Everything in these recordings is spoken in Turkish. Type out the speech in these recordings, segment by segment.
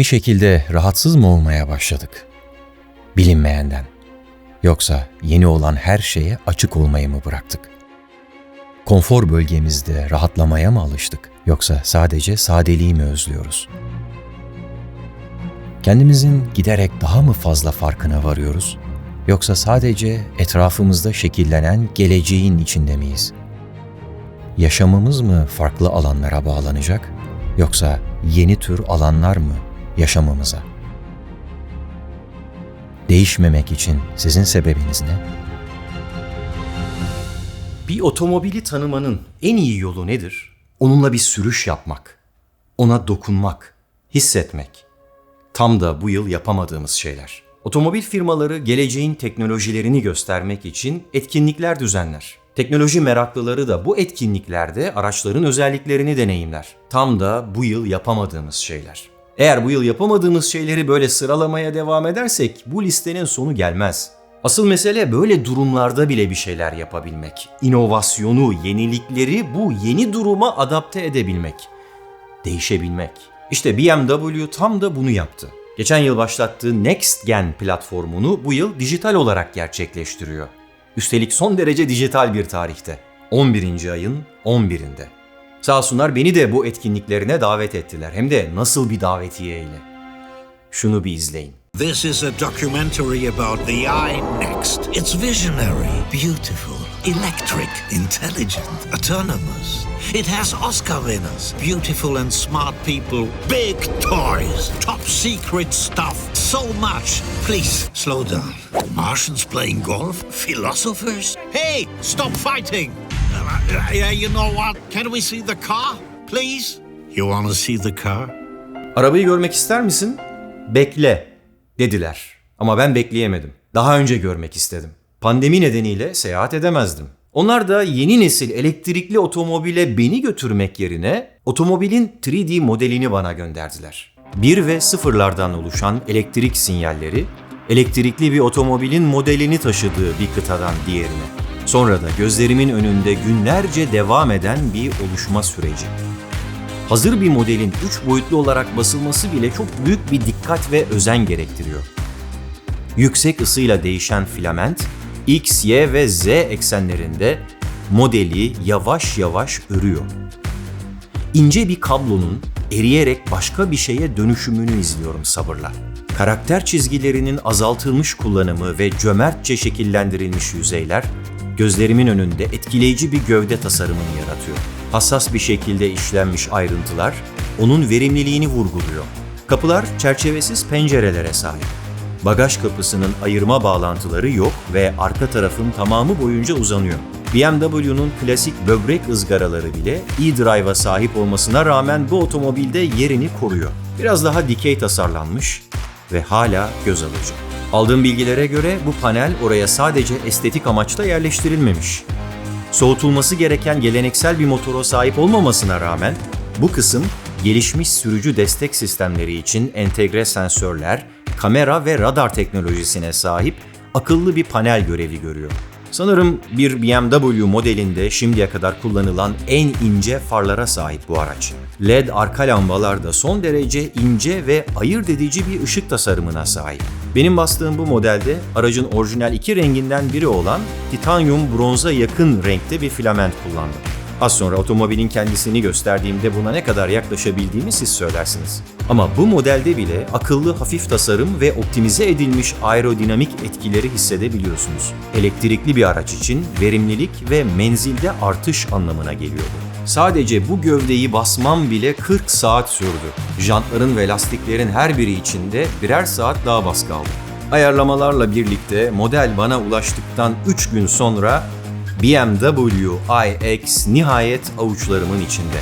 Bir şekilde rahatsız mı olmaya başladık? Bilinmeyenden. Yoksa yeni olan her şeye açık olmayı mı bıraktık? Konfor bölgemizde rahatlamaya mı alıştık? Yoksa sadece sadeliği mi özlüyoruz? Kendimizin giderek daha mı fazla farkına varıyoruz? Yoksa sadece etrafımızda şekillenen geleceğin içinde miyiz? Yaşamımız mı farklı alanlara bağlanacak? Yoksa yeni tür alanlar mı yaşamamıza? Değişmemek için sizin sebebiniz ne? Bir otomobili tanımanın en iyi yolu nedir? Onunla bir sürüş yapmak, ona dokunmak, hissetmek. Tam da bu yıl yapamadığımız şeyler. Otomobil firmaları geleceğin teknolojilerini göstermek için etkinlikler düzenler. Teknoloji meraklıları da bu etkinliklerde araçların özelliklerini deneyimler. Tam da bu yıl yapamadığımız şeyler. Eğer bu yıl yapamadığımız şeyleri böyle sıralamaya devam edersek bu listenin sonu gelmez. Asıl mesele böyle durumlarda bile bir şeyler yapabilmek. İnovasyonu, yenilikleri bu yeni duruma adapte edebilmek. Değişebilmek. İşte BMW tam da bunu yaptı. Geçen yıl başlattığı Next Gen platformunu bu yıl dijital olarak gerçekleştiriyor. Üstelik son derece dijital bir tarihte. 11. ayın 11'inde. Sağ beni de bu etkinliklerine davet ettiler. Hem de nasıl bir davetiyeyle. Şunu bir izleyin. This is a documentary about the iNext. It's visionary, beautiful, electric, intelligent, autonomous. It has Oscar winners, beautiful and smart people, big toys, top secret stuff, so much. Please slow down. Martians playing golf? Philosophers? Hey, stop fighting! Uh, uh, you know what? Can we see the car, please? You want to see the car? Arabayı görmek ister misin? Bekle dediler. Ama ben bekleyemedim. Daha önce görmek istedim. Pandemi nedeniyle seyahat edemezdim. Onlar da yeni nesil elektrikli otomobile beni götürmek yerine otomobilin 3D modelini bana gönderdiler. 1 ve sıfırlardan oluşan elektrik sinyalleri, elektrikli bir otomobilin modelini taşıdığı bir kıtadan diğerine. Sonra da gözlerimin önünde günlerce devam eden bir oluşma süreci. Hazır bir modelin 3 boyutlu olarak basılması bile çok büyük bir dikkat ve özen gerektiriyor. Yüksek ısıyla değişen filament, X, Y ve Z eksenlerinde modeli yavaş yavaş örüyor. İnce bir kablonun eriyerek başka bir şeye dönüşümünü izliyorum sabırla. Karakter çizgilerinin azaltılmış kullanımı ve cömertçe şekillendirilmiş yüzeyler gözlerimin önünde etkileyici bir gövde tasarımını yaratıyor. Hassas bir şekilde işlenmiş ayrıntılar onun verimliliğini vurguluyor. Kapılar çerçevesiz pencerelere sahip. Bagaj kapısının ayırma bağlantıları yok ve arka tarafın tamamı boyunca uzanıyor. BMW'nun klasik böbrek ızgaraları bile e-drive'a sahip olmasına rağmen bu otomobilde yerini koruyor. Biraz daha dikey tasarlanmış ve hala göz alıcı. Aldığım bilgilere göre bu panel oraya sadece estetik amaçla yerleştirilmemiş. Soğutulması gereken geleneksel bir motora sahip olmamasına rağmen bu kısım gelişmiş sürücü destek sistemleri için entegre sensörler, kamera ve radar teknolojisine sahip akıllı bir panel görevi görüyor. Sanırım bir BMW modelinde şimdiye kadar kullanılan en ince farlara sahip bu araç. LED arka lambalar da son derece ince ve ayırt edici bir ışık tasarımına sahip. Benim bastığım bu modelde aracın orijinal iki renginden biri olan titanyum bronza yakın renkte bir filament kullandım. Az sonra otomobilin kendisini gösterdiğimde buna ne kadar yaklaşabildiğimi siz söylersiniz. Ama bu modelde bile akıllı hafif tasarım ve optimize edilmiş aerodinamik etkileri hissedebiliyorsunuz. Elektrikli bir araç için verimlilik ve menzilde artış anlamına geliyor bu. Sadece bu gövdeyi basmam bile 40 saat sürdü. Jantların ve lastiklerin her biri içinde birer saat daha baskı aldım. Ayarlamalarla birlikte model bana ulaştıktan 3 gün sonra BMW iX nihayet avuçlarımın içinde.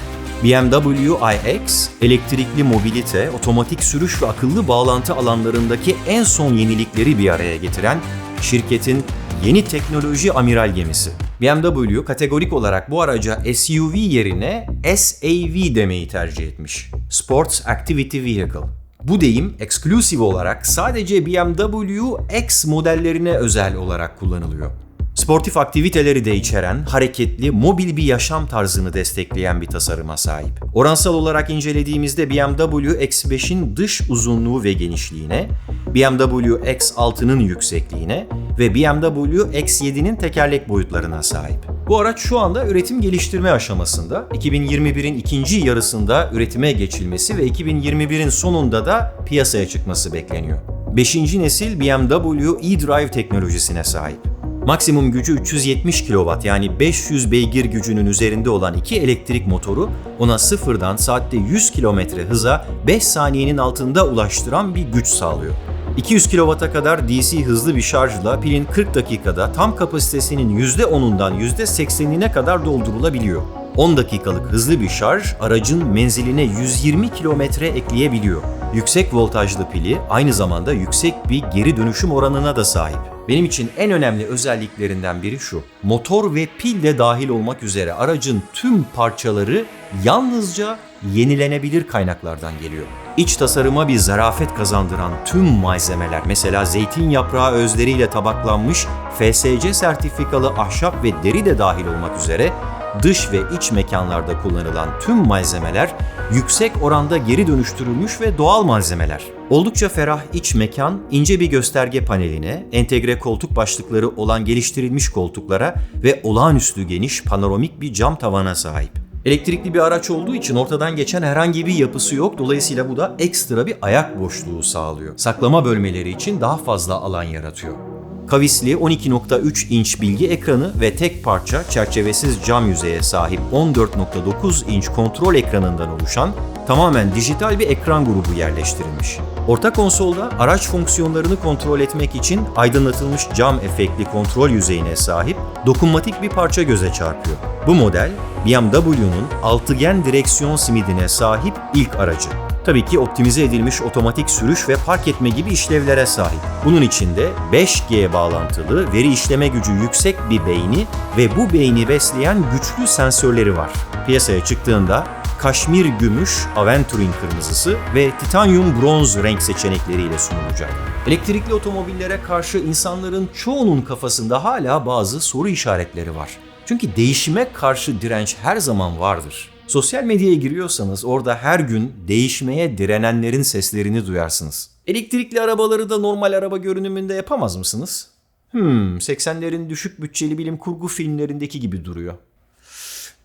BMW iX, elektrikli mobilite, otomatik sürüş ve akıllı bağlantı alanlarındaki en son yenilikleri bir araya getiren şirketin yeni teknoloji amiral gemisi. BMW kategorik olarak bu araca SUV yerine SAV demeyi tercih etmiş. Sports Activity Vehicle. Bu deyim eksklusif olarak sadece BMW X modellerine özel olarak kullanılıyor. Sportif aktiviteleri de içeren, hareketli, mobil bir yaşam tarzını destekleyen bir tasarıma sahip. Oransal olarak incelediğimizde BMW X5'in dış uzunluğu ve genişliğine, BMW X6'nın yüksekliğine ve BMW X7'nin tekerlek boyutlarına sahip. Bu araç şu anda üretim geliştirme aşamasında. 2021'in ikinci yarısında üretime geçilmesi ve 2021'in sonunda da piyasaya çıkması bekleniyor. 5. nesil BMW e-Drive teknolojisine sahip. Maksimum gücü 370 kW yani 500 beygir gücünün üzerinde olan iki elektrik motoru ona sıfırdan saatte 100 km hıza 5 saniyenin altında ulaştıran bir güç sağlıyor. 200 kW'a kadar DC hızlı bir şarjla pilin 40 dakikada tam kapasitesinin %10'undan %80'ine kadar doldurulabiliyor. 10 dakikalık hızlı bir şarj aracın menziline 120 kilometre ekleyebiliyor. Yüksek voltajlı pili aynı zamanda yüksek bir geri dönüşüm oranına da sahip. Benim için en önemli özelliklerinden biri şu. Motor ve pil de dahil olmak üzere aracın tüm parçaları yalnızca yenilenebilir kaynaklardan geliyor. İç tasarıma bir zarafet kazandıran tüm malzemeler mesela zeytin yaprağı özleriyle tabaklanmış FSC sertifikalı ahşap ve deri de dahil olmak üzere dış ve iç mekanlarda kullanılan tüm malzemeler yüksek oranda geri dönüştürülmüş ve doğal malzemeler. Oldukça ferah iç mekan, ince bir gösterge paneline, entegre koltuk başlıkları olan geliştirilmiş koltuklara ve olağanüstü geniş panoramik bir cam tavana sahip. Elektrikli bir araç olduğu için ortadan geçen herhangi bir yapısı yok. Dolayısıyla bu da ekstra bir ayak boşluğu sağlıyor. Saklama bölmeleri için daha fazla alan yaratıyor. Kavisli 12.3 inç bilgi ekranı ve tek parça çerçevesiz cam yüzeye sahip 14.9 inç kontrol ekranından oluşan tamamen dijital bir ekran grubu yerleştirilmiş. Orta konsolda araç fonksiyonlarını kontrol etmek için aydınlatılmış cam efektli kontrol yüzeyine sahip dokunmatik bir parça göze çarpıyor. Bu model BMW'nun altıgen direksiyon simidine sahip ilk aracı. Tabii ki optimize edilmiş otomatik sürüş ve park etme gibi işlevlere sahip. Bunun içinde 5G bağlantılı, veri işleme gücü yüksek bir beyni ve bu beyni besleyen güçlü sensörleri var. Piyasaya çıktığında kaşmir gümüş, aventurin kırmızısı ve titanyum bronz renk seçenekleriyle sunulacak. Elektrikli otomobillere karşı insanların çoğunun kafasında hala bazı soru işaretleri var. Çünkü değişime karşı direnç her zaman vardır. Sosyal medyaya giriyorsanız orada her gün değişmeye direnenlerin seslerini duyarsınız. Elektrikli arabaları da normal araba görünümünde yapamaz mısınız? Hmm, 80'lerin düşük bütçeli bilim kurgu filmlerindeki gibi duruyor.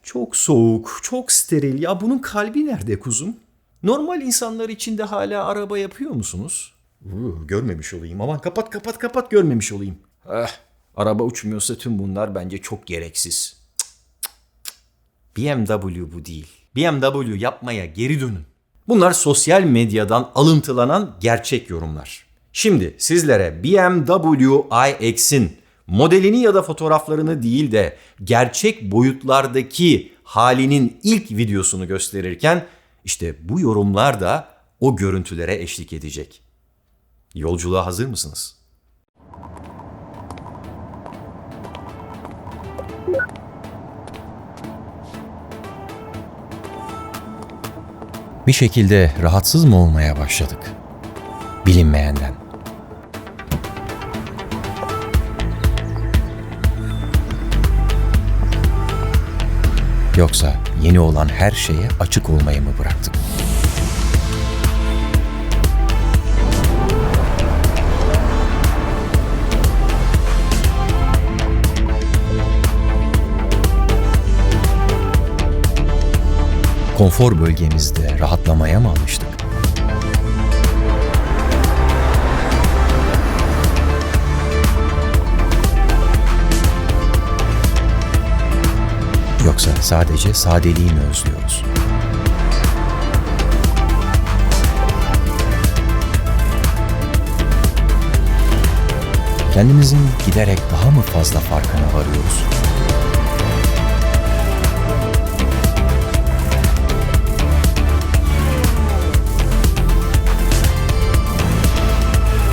Çok soğuk, çok steril. Ya bunun kalbi nerede kuzum? Normal insanlar için de hala araba yapıyor musunuz? Uu, görmemiş olayım. Aman kapat kapat kapat görmemiş olayım. Eh, araba uçmuyorsa tüm bunlar bence çok gereksiz. BMW bu değil. BMW yapmaya geri dönün. Bunlar sosyal medyadan alıntılanan gerçek yorumlar. Şimdi sizlere BMW iX'in modelini ya da fotoğraflarını değil de gerçek boyutlardaki halinin ilk videosunu gösterirken işte bu yorumlar da o görüntülere eşlik edecek. Yolculuğa hazır mısınız? Bir şekilde rahatsız mı olmaya başladık? Bilinmeyenden. Yoksa yeni olan her şeye açık olmayı mı bıraktık? Konfor bölgemizde rahatlamaya mı alıştık? Yoksa sadece sadeliği mi özlüyoruz? Kendimizin giderek daha mı fazla farkına varıyoruz?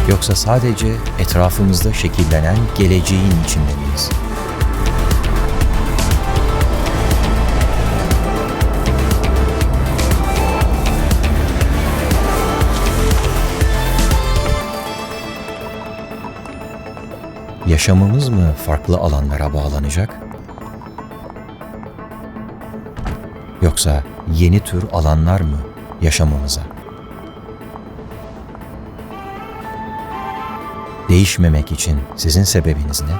Yoksa sadece etrafımızda şekillenen geleceğin içinde miyiz? Yaşamımız mı farklı alanlara bağlanacak? Yoksa yeni tür alanlar mı yaşamamıza? Değişmemek için sizin sebebiniz ne?